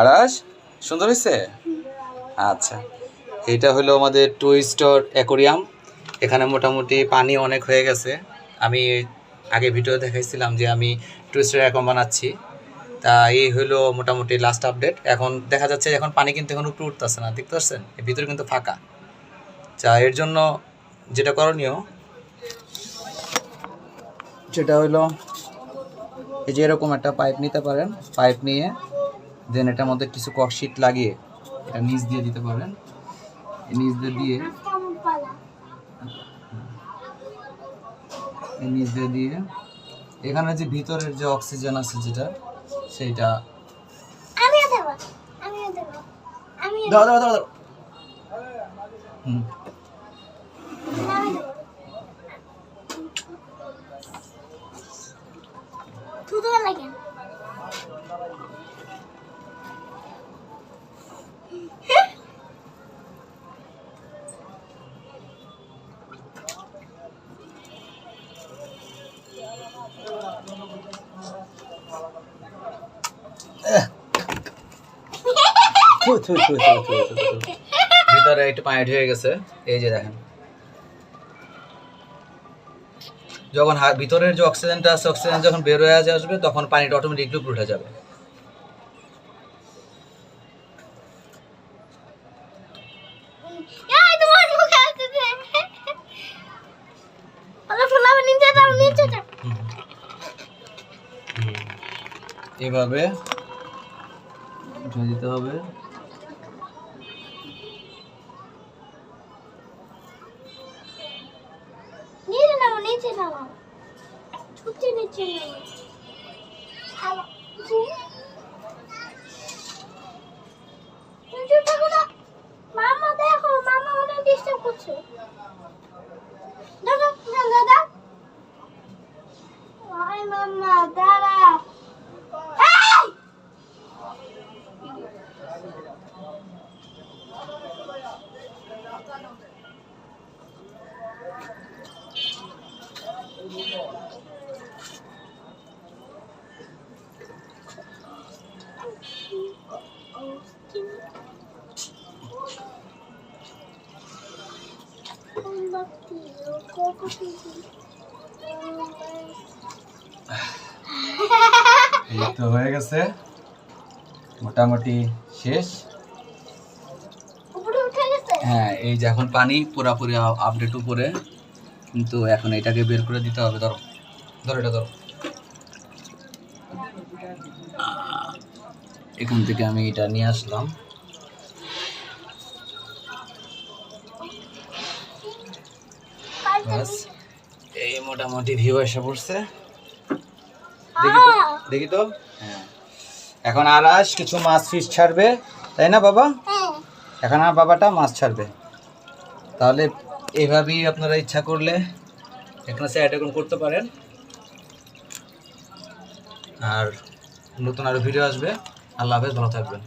আড়াস সুন্দর হয়েছে আচ্ছা এটা হলো আমাদের টু স্টোর অ্যাকোরিয়াম। এখানে মোটামুটি পানি অনেক হয়ে গেছে। আমি আগে ভিডিও দেখাইছিলাম যে আমি টু স্টোর অ্যাকোয়াম বানাচ্ছি। তা এই হলো মোটামুটি লাস্ট আপডেট এখন দেখা যাচ্ছে এখন পানি কিন্তু এখন উপরে উঠতেছে না, দেখতে পাচ্ছেন? ভিতরে কিন্তু ফাঁকা। যা এর জন্য যেটা করণীয় সেটা হলো এই যে এরকম একটা পাইপ নিতে পারেন। পাইপ নিয়ে দেন এটার মধ্যে কিছু ককশিট লাগিয়ে এটা নিচ দিয়ে দিতে পারেন। নিচ দিয়ে দিয়ে নিচ দিয়ে দিয়ে এখানে যে ভিতরের যে অক্সিজেন আছে যেটা সেইটা দাও দাও দাও দাও। হুম। ভিতরে একটু পানি হয়ে গেছে। এই যে দেখেন। যখন ভিতরের যে অক্সিজেনটা আছে অক্সিজেন যখন বের হয়ে আসবে তখন পানিটা অটোমেটিকলি উপরে উঠে যাবে। এভাবে। দিতে হবে। নিচে। নিচে ছুটে নিচে মামা দেখো মামা অনেক ডিস্টার্ব করছে। দাদা দাদা মামা দাঁড়া। এই তো হয়ে গেছে। মোটামুটি শেষ। হ্যাঁ এই যে এখন পানি পুরাপুরি আপডেট উপরে। কিন্তু এখন এটাকে বের করে দিতে হবে ধরো। ধরো এটা ধরো। এখান থেকে আমি এটা নিয়ে আসলাম। ব্যাস এই মোটামুটি ভিউ এসে পড়ছে। দেখি তো দেখি তো। হ্যাঁ। এখন আরাস কিছু মাছ ফিশ ছাড়বে তাই না বাবা? হ্যাঁ। এখন আর বাবাটা মাছ ছাড়বে। তাহলে এইভাবেই আপনারা ইচ্ছা করলে এখানে সে অ্যাড করতে পারেন। আর নতুন আরও ভিডিও আসবে। আল্লাহ হাফেজ ভালো থাকবেন।